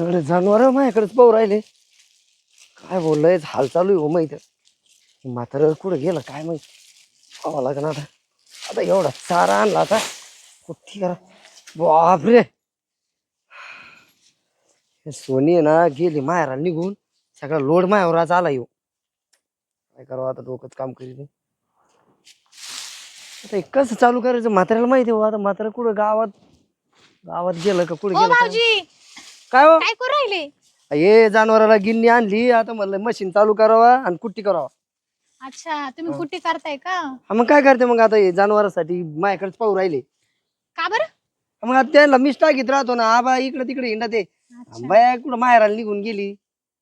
सगळे जनावर माझ्याकडेच पाहू राहिले. काय बोललंय? हाल चालू आहे हो माहीत. मात्र कुठं गेलं काय माहीत? पाहावं लागेल आता. आता एवढा चारा आणला आता. कुठे करा बापरे! हे सोनी आहे ना गेली माहेरा निघून. सगळा लोड मायावर आज आला येऊ काय करावं आता? डोकंच काम करीत आता हे कसं चालू करायचं? म्हाताऱ्याला माहिती हो. आता म्हातारा कुठं गावात गावात गेलं का कुठं गेलं? काय? भाऊजी! काय हो? काय करू राहिले? हे जनावराला गिन्नी आणली आता म्हणलं मशीन चालू करावा आणि कुट्टी करावा. अच्छा तुम्ही कुठे करताय का? हा मग काय करते मग आता हे जनावरांसाठी माझ्याकडेच पाहू राहिले. का बरं? मग आता त्यांना मीच टाकीत राहतो ना आबा इकडे तिकडे हिंडा ते. बाया कुठं माहेराला निघून गेली.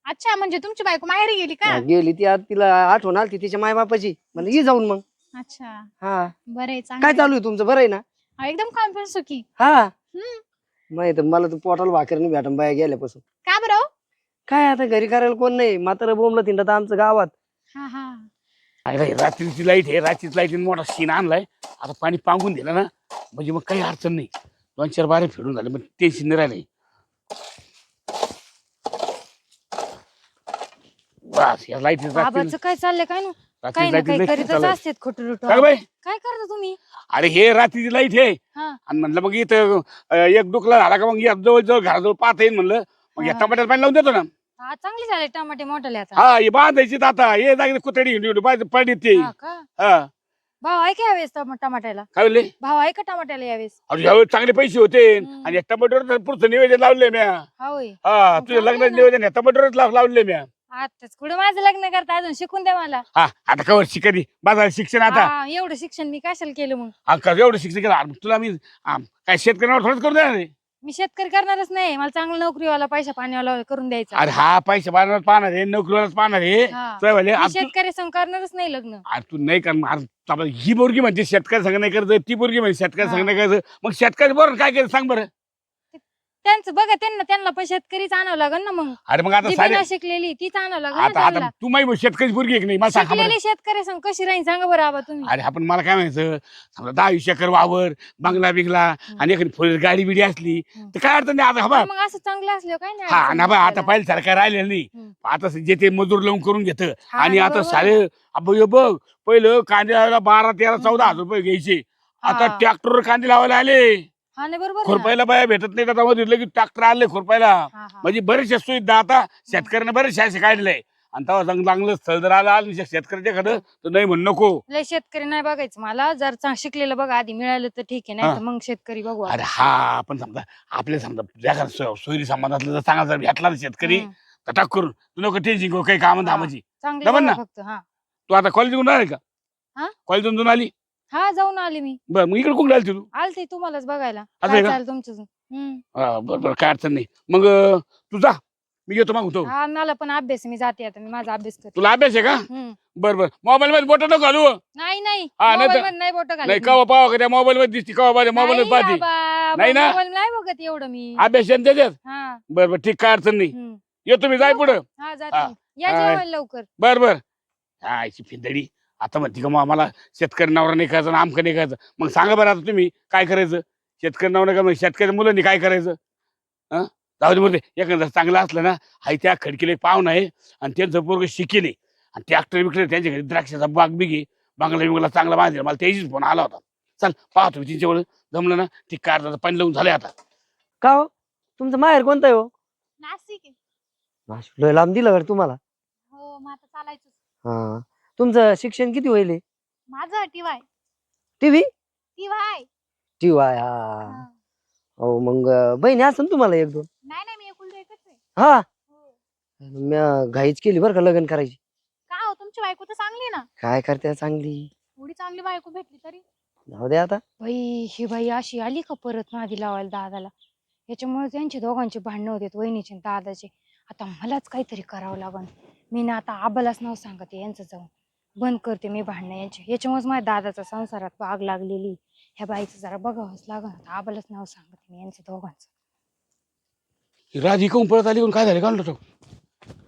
अच्छा म्हणजे तुमची बायको माहेरी गेली का? गेली ती आज तिला आठवण आली तिच्या मायबापाची. म्हणलं ये जाऊन मग. अच्छा. हा. बरं आहे काय चांगलं चालू आहे तुमचं? बरं आहे ना. एकदम कॉन्फिडन्स सुखी हा. हम्म. माहीत मला तर पोटाला भाकर नाही भेटन बाया गेल्यापासून. का बरं हो? काय आता घरी करायला कोण नाही? म्हातारं बोंबलं तिंडा आमचं गावात. हा हा. अरे रात्रीची लाइट आहे रात्रीची लाइट मोठा सीन आणलाय. आता पाणी पांगून दिलं ना म्हणजे मग काही अडचण नाही. दोन चार बारे फिरून झाले मग टेन्शन नाही राहिले बस या लाइट बाबाचं काय चाललंय काय ना काही ना काही करीतच असतात खोटं काय बाई? काय करता तुम्ही? अरे हे रात्रीची लाइट आहे. हा. आणि म्हणलं मग इथं अं, एक डुकला झाला का मग या जवळ जवळ घराजवळ पाहता येईल म्हणलं. मग या हा. टमाट्यात पाणी लावून देतो ना. हा चांगले झाले टमाटे मोठे आता. हा हे बांधायची आता. हे जागे कुतडी हिंडी पाहिजे पडली ते. हा का? हा. भाव आहे का यावेळेस टमा- टमाट्याला? काय म्हणले? भाव आहे का टमाट्याला यावेळेस? अरे यावेळी चांगले पैसे होते. हम्म. आणि या टमाटोवर पुढचं निवेदन लावले म्या. हा होय. हा तुझ्या चांगलं लग्नाचं ना. निवेदन या टमाटोवरच लाव- लावले म्या. आताच कुठं माझं लग्न करता? अजून शिकून द्या मला. हा आता कवर शिकली माझा शिक्षण आता. हा, एवढं शिक्षण मी कशाला केलं मग? हा, का- एवढं शिक्षण केलं? अरे तुला मी काय शेतकऱ्यांवर थोडंच करू देणार मी शेतकरी करणारच नाही. मला चांगलं नोकरीवाला पैसा पाणीवाला करून द्यायचा. अरे हा पैसे बांधणार पाहणार आहे नोकरीवरच पाहणार आहे. हा. तुला म्हणले, मी आता तू- शेतकरी संग करणारच नाही लग्न. अरे तू नाही करणार अरे ही बोरगी म्हणते शेतकरी संघ नाही करायचं ती बोरगी म्हणते शेतकरी हा. संघ नाही करायचं मग शेतकरी बरोबर काय करायचं सांग बरं. त्यांचं बघा त्यांना त्यांना पण शेतकरीच आणावं लागेल ना मग. अरे मग आता जी सारे बिना शिकलेली तीच आणावं लागेल आता ना आता. तू माहिती शेतकरी बोरगी आहे की नाही? मला सांग बरं. शिकलेली शेतकरी संग कशी राहील सांगा बरं आबा तुम्ही. अरे आपण मला काय म्हणायचं? समजा दहा वीस एकर वावर बंगला बिंगला आणि एखादी फोर गाडी बिडी असली. तर काय अडचण नाही आता? मग असं चांगलं असलं काय नाही हा अडचण ना बा आता आपल्याला. पहिले सरकार राहिलेलं नाही. हम्म. आता जे ते मजूर लावून करून घेत. हा आणि आता बरोबर. सारे. अबो हे बघ पहिलं कांद्याला बारा तेरा चौदा हजार रुपये घ्यायचे. आता हा. ट्रॅक्टर कांदे लावायला आले. हा नाही बरोबर आहे ना. खुरपायला बाया भेटत नाही आता मध्ये लगेच ट्रॅक्टर आले खुरपायला हा, हा. म्हणजे बरेचशे सुविधा आता शेतकऱ्यांना बरेचसे असे काढले आणि तेव्हा चांगलं चांगलं स्थळ जर आलं आणि शेतकऱ्याच्या एखादं तर नाही म्हण नको लय शेतकरी नाही बघायचं मला जर चांग- शिकलेलं बघा आधी मिळालं तर ठीक आहे नाही. तर मग शेतकरी बघू आपण. अरे हा आपण समजा आपले समजा जगात सो- सोयरी समाजातलं जर चांगला जर भेटला ना शेतकरी हम्म. तर टाक करून तू नको टेन्शन घेऊ काही काम हा. धामाची चांगलं जमन बघा ना? फक्त हा तू आता कॉलेजून आली का हा? आली हा जाऊन आले मी. बर मग इकडे कुठे आली तू? आलते तुम्हालाच बघायला. आहे काय का? तुमचं? हम्म. हा, बरं बरं काय अडचण नाही. मग अं, तू जा. मी येतो मागतो हा मला पण अभ्यास आहे, मी जाते आता. मी माझा अभ्यास करते. तुला अभ्यास आहे का? हम्म. बर बर. मोबाईल मध्ये बोट नको घालू. नाही नाही. हा, नाही तर- मोबाईल मध्ये नाही बोट नाही कवा पावा का त्या मोबाईल मध्ये दिसती कवा पाहिजे मोबाईल मध्ये पाहते. नाही ना? मोबाईल नाही बघत एवढं मी. अभ्यास आहे ना त्याच्यात? हा. बर बर ठीक काय अडचण नाही. हम्म. येतो मी जाय पुढं. हा हा. जाते या हा. जेवायला लवकर. बर बर. आयची फिंदडी. आता म्हणते का मग आम्हाला शेतकरी नवरा नाही करायचं आणि आमकं नाही करायचं. मग सांगा बरं आता तुम्ही काय करायचं? शेतकरी नवरा का मग शेतकरी मुलांनी काय करायचं? हा? जाऊ दे मध्ये एखादं जर चांगलं असलं ना हाय त्या खडकीला एक पाहुणा आहे आणि त्यांचं पोरग शिकेले आणि ट्रॅक्टर बिक्टर त्यांच्या घरी द्राक्षाचा बाग बिगे बांगला बिंगला चांगला बांधला मला त्याचीच फोन आला होता. चल पाहतो तिच्यावर जमलं ना ती कार पाणी लावून झालंय आता. का हो? तुमचं माहेर कोणतं आहे हो? नाशिक आहे. नाशिक लय लांब दिलं तुम्हाला? हो मग आता चालायचं हा. तुमचं शिक्षण किती होईल माझं टीवाय टीव्ही टीवाय टीव्ही हा. हो. मग अं, बहिणी असेल ना तुम्हाला एक दोन? नाही नाही मी एकुलती एकच आहे. हा? हो. म्या घाईच केली बरं का लग्न करायची. का हो तुमची बायको तर चांगली आहे ना? काय करते चांगली? एवढी चांगली बायको भेटली तरी. जाऊ दे आता. बाई ही बाई अशी आली का परत नादी लावायला दादाला? याच्यामुळे त्यांचे दोघांचे भांडणं होते वहिनीचे आणि दादाचे. आता मलाच काहीतरी करावं लागन. मी ना आता आबालाच नाव सांगते यांचं जाऊन. बंद करते मी भांडणं यांचे. याच्यामुळेच माझ्या दादाचा संसारात आग लागलेली. ह्या बाईचं जरा बघावंच लागन. आता आबालाच नाव सांगते मी यांचं दोघांचं. राधी काऊन परत आली कोण काय झालं? का तो?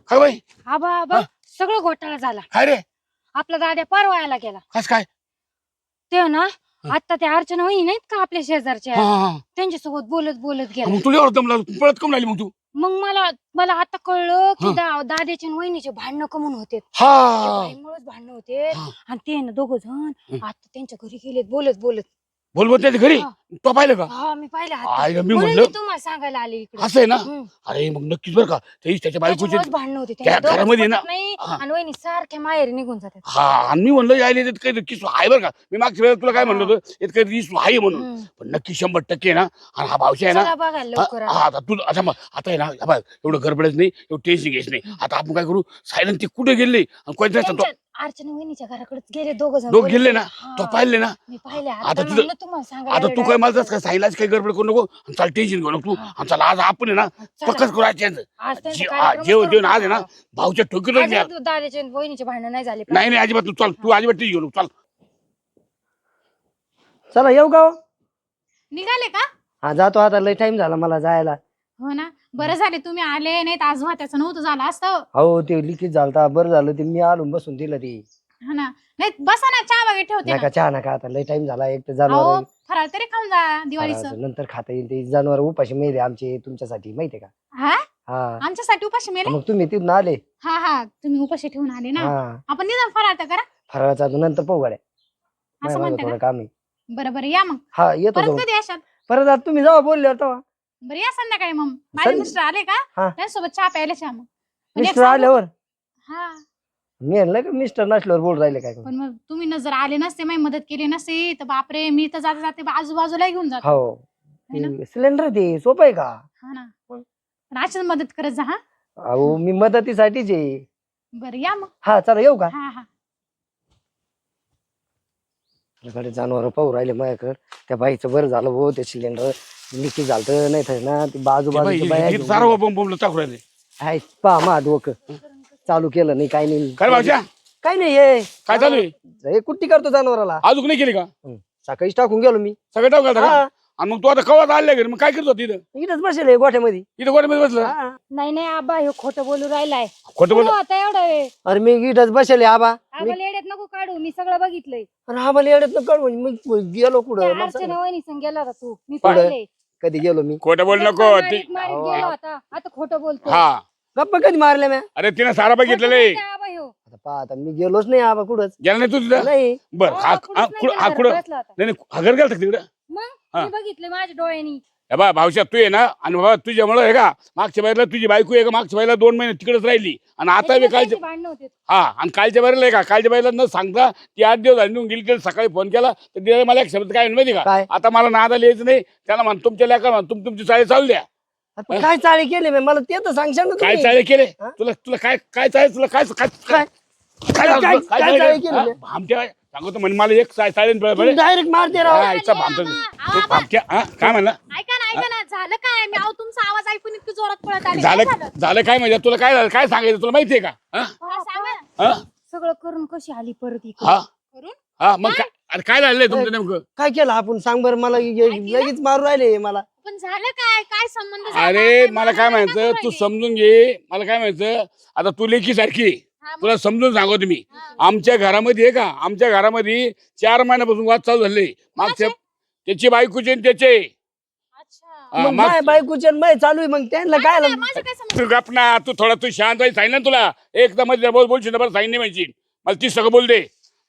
काय बाई? आबा आबा सगळं घोटाळा झाला. काय रे? आपला दाद्या परवायला गेला. कस काय? ते ना आता त्या अर्चना वहिनी नाहीत का आपल्या शेजारच्या? हा, हा, हा. त्यांच्यासोबत बोलत बोलत गेला मग तुला एवढं दमला पळत कम लागली मग तू? मग मला मला आता कळलं की हं. दा- दादाचे आणि वहिनीचे भांडणं कमून होते हा भांडणं होते हा. आणि ते ना दोघ जण. आता त्यांच्या घरी गेलेत बोलत बोलत बोल बोल त्याच्या घरी हा. तो पाहिलं का? हा मी पाहिलं. आईला मी म्हणून म्हणलं मी तुम्हाला सांगायला आले इकडे असं आहे ना. अरे मग नक्कीच बरं का. ते त्याच्या बायकोचे त्याच्यामुळेच भांडणं होते. त्या त्यांचे दोघंच घरामध्ये ना- पटत नाही हा. आणि वहिनी सारख्या माहेरी निघून जातात. हा आणि मी म्हणलं यायला येत काही नक्कीच आहे बरं का. मी मागच्या वेळेला तुला काय म्हणलं होतं? येत काही दिस आहे म्हणून. पण नक्की शंभर टक्के ना? आणि हा भावशी आहे ना? चला बघायला लवकर. हा, आता तू आता मग आता आहे ना हा बघ, एवढं गडबडच नाही एवढं टेन्शन घ्यायचं नाही. आता आपण काय करू? सायलेंट ते कुठे गेले? आणि कोणत्या तो त्यांच्या अर्चना वहिनीच्या घराकडेच गेले दोघ जण दोघ गेले ना? होते. तो. पाहिले ना? मी पाहिले. आता आता तुझं- म्हणलं तुम्हाला सांगायला आता आले तू काय मला काय सायलाच काही गडबड करू नको आणि चाल टेन्शन घेऊ नको तू. हा. आणि चला आज आपण आहे ना चला. पक्कच करू आज यांचं. आज त्यांचा जे- कार्यक्रमच जेवण जेवण आज आहे ना. भाऊच्या ठोकीतच आज द्या दादाचे आणि वहिनीचे भांडण नाही झाले. नाही नाही अजिबात तू चाल तू अजिबात टेन्शन घेऊ नको. चाल. चला येऊ का हो? निघाले का? हा जातो आता. लय टाइम झाला मला जायला. हो ना. बरं झाले तुम्ही आले नाही तर आज त्याचं नव्हतं झालं असतं. हो ते लिखित झालं बरं झालं ते मी आलो बसून दिलं ते. हा ना. नाही बसा ना चहा वगैरे ठेवते नका चहा नका आता. लय टाइम झाला. एक तर अहो जनावर फराळ तरी खाऊन जा दिवाळीचं. नंतर खाता येईल ते जनावर उपाशी मेले आमचे तुमच्यासाठी माहितीये का? हा? हा. आमच्यासाठी उपाशी मेले? मग तुम्ही तिथून आले. हा हा. तुम्ही उपाशी ठेवून आले ना? हा. आपण निदान फराळ तर करा. फराळाचा अजून नंतर पाहू गाड्या. असं माझं म्हणते थोडं का काम आहे. बरं बरं. या मग. हा येतो परत जाऊन. कधी असाल परत आता तुम्ही जावा बोलले तेव्हा. बरं या संध्याकाळी मग. माझे संध्या- मिस्टर आले का? हा. त्यांच्यासोबत चहा प्यायला चहा मग. मिस्टर सांगू- आल्यावर? हा. मी म्हणलं का मिस्टर नसल्यावर बोल राहिले काय? पण मग तुम्ही न जर आले नसते माझी मदत केली नसते तर बापरे मी तर जाते जाते आजूबाजूला घेऊन जातो. हो. है ना? ते सिलेंडर ते सोपं आहे का? हा ना. पण अशीच मदत करत जा हा. अहो मी मदतीसाठीच आहे. बरं या मग. हा चला येऊ का? हा हा. आपल्याकडे जनावर पाहू राहिले माझ्याकडे. त्या बाईचं बरं झालं हो ते सिलेंडर लिकी झालं नाही तर ना ती बाजू घेऊन सारा बोंब बोंबलं टाकू राहिले. हाय, पहा मा डोकं. चालू केलं नाही काही नाही. काय भाऊच्या काही नाही हे काय चालू आहे? हे कुट्टी करतो जनावराला? अजून नाही केली का? सकाळीच टाकून गेलो मी. सगळं टाकू घालता का? हा, आणि मग तू आता कवा आले घरी मग काय करतो तिथं इथंच बसेल गोठ्यामध्ये. इथं गोड्यामध्ये बसलं? हा. नाही नाही आबा हे खोटं बोलू राहिलाय. खोटं बोल? हो, आता एवढं वेळ अरे मी इथंच बसेल आबा. मी आबा लेड्यात नको काढू मी सगळं बघितलंय. अरे आम्हाला येण्यात काढू मी गेलो कुठं? अर्चना. वहिनी संग गेला होता तू. मी? पाहिलंय. कधी गेलो मी? खोटं बोल नको गप्पा ती मारीत मारीत अहो, गेलो होता. आता खोटं बोलतो हा. गप्पा कधी मारल्या म्या? अरे तिने सारा बघितलेलं आहे. आबा ह्यो. आता पहा आता मी गेलोच नाही आबा कुठंच. गेला नाही तू तिथं? नाही. बर हा हा नाही कुठं गेला, हा कुठं? घरात बसला होता. नाही नाही हगर गेलता का तिकडं? मग हा. मी बघितलं माझ्या डोळ्यांनी. हे बा भावशा तू आहे ना आणि बाबा तुझ्यामुळं आहे का मागच्या बाहेरला तुझी बायको आहे का मागच्या बाहेरला दोन महिने तिकडेच राहिली. आणि आता बी कालच्या त्यांची भांडणं होते. हा आणि कालच्या बाहेरला आहे का कालच्या बाहेरला न सांगता ती आठ दिवस झाली निघून गेली तिला सकाळी फोन केला तर तिला मला एक शब्द काय म्हणून माहिती का? काय? आता मला नादा यायचं नाही त्याला म्हण तुमच्या लेखा म्हण तुम तुमची चाळी चालू द्या. आता काय चाळे केले? मला ते तर सांगशाल ना काय तुम्ही. चाळे केले? तुला तुला काय काय चाळे तुला काय काय काय? काय झालं काय- तुला? काय काय चाळे चाळे केले? सांगतो म्हणे मला एक चाळे चाळे डायरेक्ट मारते राव हा, इथं भामटं. भामट्या, हा? काय म्हणला ऐका ना ऐका ना झालं काय मी अहो तुमचा आवाज ऐकून इतकी जोरात पळत आले झालं काय झालं झालं काय म्हणजे तुला काय झालं काय सांगायचं तुला माहितीये का हा? हा, सांगा ना. हा? सगळं करून कशी आली परत इकडे हा करून हा मग काय अरे काय झालंय तुमचं नेमकं? काय केलं आपण? सांग बरं मला ये- लगेच मारू राहिले मला. पण झालं काय? काय संबंध झाला? अरे मला काय म्हणायचं? काय तू? समजून घे. मला काय म्हणायचं? आता तू लेखी सारखी. हा, मग- तुला समजून सांगतो तुम्ही हा. आमच्या घरामध्ये आहे का? आमच्या घरामध्ये चार महिन्यापासून वाद चालू झाले. मागच्या त्याची बायकोचे आणि त्याचे. अच्छा. हा, मग मग- माय बायकोच्या माय चालू आहे मग त्यांना काय नाही, आलं? माझं काय संबंध तू गप ना तू थोडा तू शांत आहे सांगितलं ना तुला. एकदम मध्ये बोल बोलशील ना बरं सांगितलं माहिती मला ती सगळं बोल दे.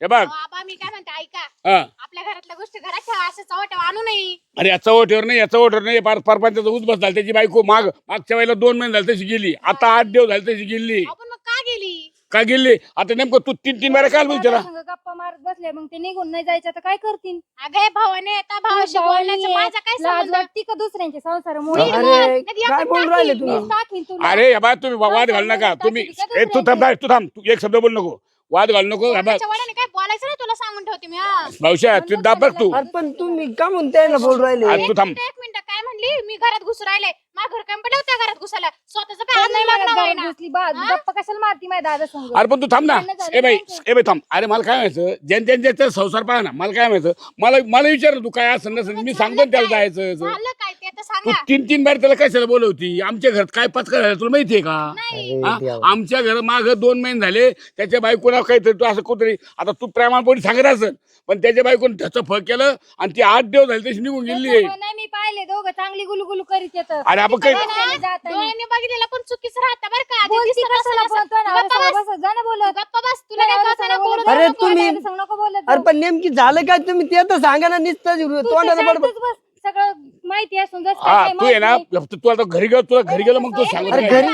हे बघ. मी काय म्हणते ऐका. हा. आपल्या घरातल्या गोष्टी घरात ठेवा असं चवट आणू नये. अरे याचा ओठवर नाही याचा ओठवर नाही. पार परपंचाचा उच बस झाला त्याची बायको माग मागच्या वेळेला दोन महिने झाले तशी गेली. आता आठ दिवस झाले तशी गेली. आपण मग का गेली? का गेली? आता नेमकं तू तीन तीन वेळा काय बोल त्याला? दादा संग गप्पा मारत बसले मग ते निघून नाही जायचं तर काय करतील? अगे भावाने आता भावाशी बोलण्याचं आहे. माझा काय लाज संबंध? वाटती का दुसऱ्यांच्या संसारामुळे? अरे. नाही काय टाकीन. राहिले तुम्ही? मीच टाकीन तुला. अरे तुम्ही वाद घालू नका. तुम्ही ए, तू थांब तू थांब. तू एक शब्द बोल नको. वाद घालू नको हे बघ त्याच्या वडिलांनी काय बोलायचं नाही तुला सांगून ठेवते मी हा. भाऊशा तू बघ तू. अरे पण तुम्ही का म्हणून त्यांना बोल राहिले? तू थांब. मिनिटं, एक मिनिट काय म्हणली? मी घरात घुसू राहिले. मा घर काय पडलं त्या घरात घुसायला. स्वतःच काय कोण नाही लग्न मारत होईना. घरात घुसली बा? हा? गप्पा कशाला मारती माझ्या दादा संग? अरे पण तू थांब ना. ए बाई. ए बाई थांब. अरे मला काय माहिती ज्यां त्यांच्या संसार पाहा ना मला काय माहिती मला मला विचार तू काय असं नसेल मी सांगतो ना त्याला जायचं झालं काय? ते आता तू सांगा तीन तीन बार त्याला कशाला बोलवती? आमच्या घरात काय पचका झाला तुला माहितीये का? हा? देवा. आमच्या घर माग दोन महिने झाले त्याच्या बायकोला काहीतरी तू असं कुठतरी आता तू प्रेमापोटी सांगत असेल पण त्याच्या बायकोने त्याचं फळ केलं आणि ती आठ दिवस झाले तशी निघून गेली आहे. त्याच्यामुळे नाही मी पाहिले दोघं चांगली गुलगुलू करीत येत. अरे आपण काही नाही, जाताना. डोळ्यांनी बघितलेलं पण चुकीचं राहतं बरं का. आधी बोलती दिसतं कशाला गप्पा बस, बसत जा ना बोलत. गप्पा बस. तुला काय नवरा कळतं ना बोलत अरे नको, तुम्ही- नको बोलत अरे जाऊ. पण नेमकी झालं काय? तुम्ही ते तर सांगा ना नुसतं तू तोंडाला बडबड. बस. सगळं माहिती असून जसं हा काय तू आहे ना. माहीत नाही. तू आता घरी गेलो तुला घरी गेलो मग तू सांगत अरे नाही. घरी-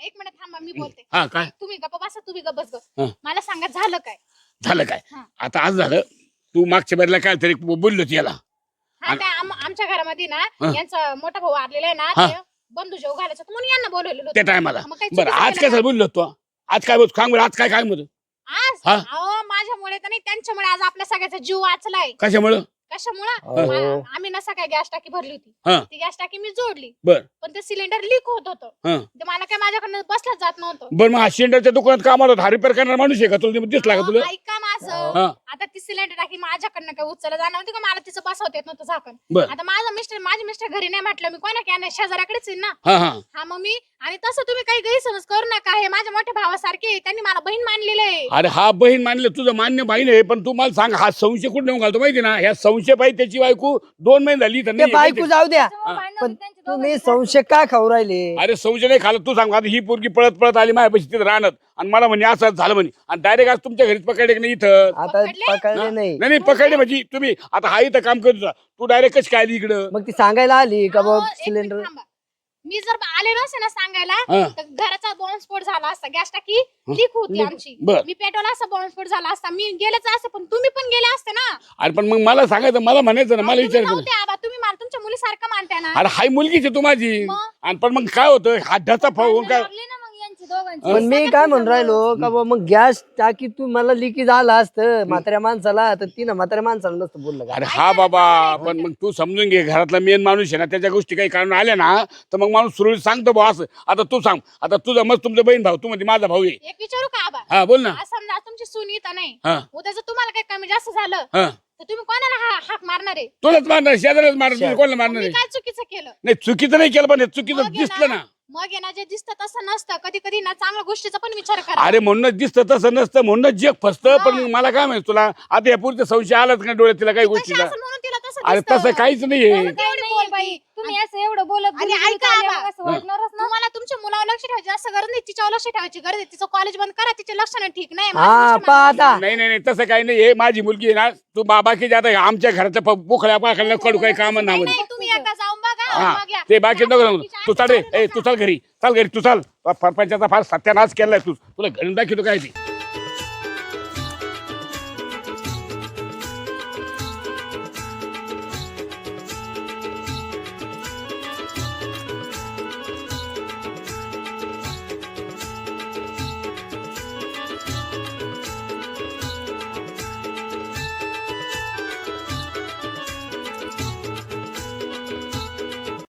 एक मिनिट थांबा मी बोलते. हा काय? तुम्ही गप्पा तुम्ही गप्प बस हा. मला सांगा झालं काय? झालं काय? हा. आता आज झालं तू मागच्या बारीला काय तरी बोललो याला. हा आम- आमच्या घरामध्ये ना हा. यांचा मोठा भाऊ आलेला आहे ना हा. ते बंधू जेव घालायचं होतं म्हणून यांना बोलवलेलं त्या होतं टायमाला. मग काही बरं चुकीचं आज काय बोललो तू आज काय बोल सांग बरं आज काय काय म्हणतो आज? हा. अहो माझ्यामुळे तर नाही त्यांच्यामुळे आज आपल्या सगळ्याचा जीव वाचलाय. कशामुळं? कशामुळं? अहो. मा- आम्ही ना सकाळी गॅस टाकी भरली हा. होती ती गॅस टाकी मी जोडली. बर. पण ते सिलेंडर लीक होत होतं. हा. ते मला काय माझ्याकडनं बसलंच जात नव्हतं. बरं मग हा सिलेंडरच्या दुकानात कामाला होता. हा रिपेअर करणार माणूस आहे का? तुला ते दिसला का अहो, तुला? ऐका माझं हा. आता ती सिलेंडर टाकी माझ्याकडनं काय उचलला जाणार होती का? मला तिचं बसवता येत नव्हतं झाकण. बर. आता माझा मिस्टर माझे मिस्टर घरी नाही म्हटलं. मी कोणा काय शेजाऱ्याकडेच ना? हा हा. हा मग मी आणि तसं तुम्ही काही गैरसमज करू नका. हे माझ्या मोठ्या भावासारखे आहे. त्यांनी मला बहीण मानलेलं आहे. अरे हा बहीण मानलं तुझं मान्य बहीण आहे पण तू मला सांग हा संशय कुठे नेऊन घालतो माहिती ना? ह्या संशय पाहिजे त्याची बायको दोन महिने झाली ते बायको जाऊ द्या. त्याच्यामुळे. भांडणं पण होती त्यांची तुम्ही दोघांची. संशय का खाऊ राहिले? अरे संशय नाही खाल्लं तू सांग आता ही पोरगी पळत पळत आली माझ्यापाशी तिथं राहणार. आणि मला म्हणे असं झालं म्हणे. आणि डायरेक्ट आज तुमच्या घरीच पकडले की नाही इथं? आता पकडले? पकडले नाही. नाही नाही पकडले म्हणजे तुम्ही आता हा इथं काम करत होता. तू डायरेक्ट कशी काय आली इकडं? मग ती सांगायला आली का अहो, बाबा एक मिनिट सिलेंडर? थांबा. मी जर आले नसते ना सांगायला हा. तर घराचा बॉम्बस्फोट झाला असता गॅस टाकी लीक होती. आमची बर. मी पेटवला असता बॉम्बस्फोट झाला असता मी गेलेच असते पण तुम्ही पण गेले असते ना अरे पण मग मला सांगायचं मला म्हणायचं ना मला तुम्ही विचारायचं ना. नव्हते आबा तुम्ही मला तुमच्या मुलीसारखं मानता ना अरे हाय मुलगीच आहे तू माझी मग? आणि पण मग काय होतं हाडाचा फावून भांडणं काय लागली ना दोघांची. पण मी काय म्हणून राहिलो का बाबा मग गॅस टाकी तू मला लिकी झाला असतं म्हाताऱ्या माणसाला तर तिनं म्हाताऱ्या माणसाला नसतं बोललं का? अरे हा बाबा पण मग तू समजून घे घरातला मेन माणूस आहे ना त्याच्या गोष्टी काही काढून आल्या ना तर मग माणूस सुरळीत सांगतो भाऊ असं. आता तू सांग आता तुझा मग तुमचा बहीण भाऊ तू म्हणजे माझा भाऊ आहे. एक विचारू का आबा? हा बोल ना. आज समजा तुमची सून येत नाही. हा. उद्या जर तुम्हाला काही कमी जास्त झालं हा. तर तुम्ही कोणाला हा- हाक मारणार आहे? तुलाच मारणार शेजारच मारणार तुला कोणाला मारणार मी आहे? काय चुकीचं केलं? नाही चुकीचं नाही केलं पण हे चुकीचं दिसलं ना. मग आहे ना जे दिसतं तसं नसतं. कधी कधी ना चांगल्या गोष्टीचा पण विचार करा. अरे म्हणूनच दिसतं तसं नसतं. म्हणूनच जग फसतं. पण मला काय माहिती तुला? आता या पुढचं संशय आलाच का डोळ्यात तिला काही असेल म्हणून तिला तसं अरे दिसतं. तसं काहीच नाहीये एवढं काही एवढी नाहीये बोलती. बाई तुम्ही असं एवढं बोलत आणि बोलत ऐका बोलत आले, आबा. मग असं वाटणारच ना. तुम्हाला तुमच्या मुलावर लक्ष ठेवायची असं गरज नाही तिच्यावर लक्ष ठेवायची गरज आहे तिचं कॉलेज बंद करा तिचे लक्षणं ठीक नाही माझी हा पा आता नाही नाही नाही तसं काही नाही हे माझी मुलगी आहे ना तू बाबा की जाता आमच्या घराच्या प- पोखळ्या पाखळ्या कडू काही काम नाही, नाही. नाही, तुम्ही एकदा जाऊन बघा हा मग या. ते बाकी नको सांगू. तू चाल रे आधी ए तू चाल घरी चाल घरी तू चाल. परपंचाचा फार सत्यानाश केलाय तू. तुला घरी दाखवतो काय ते.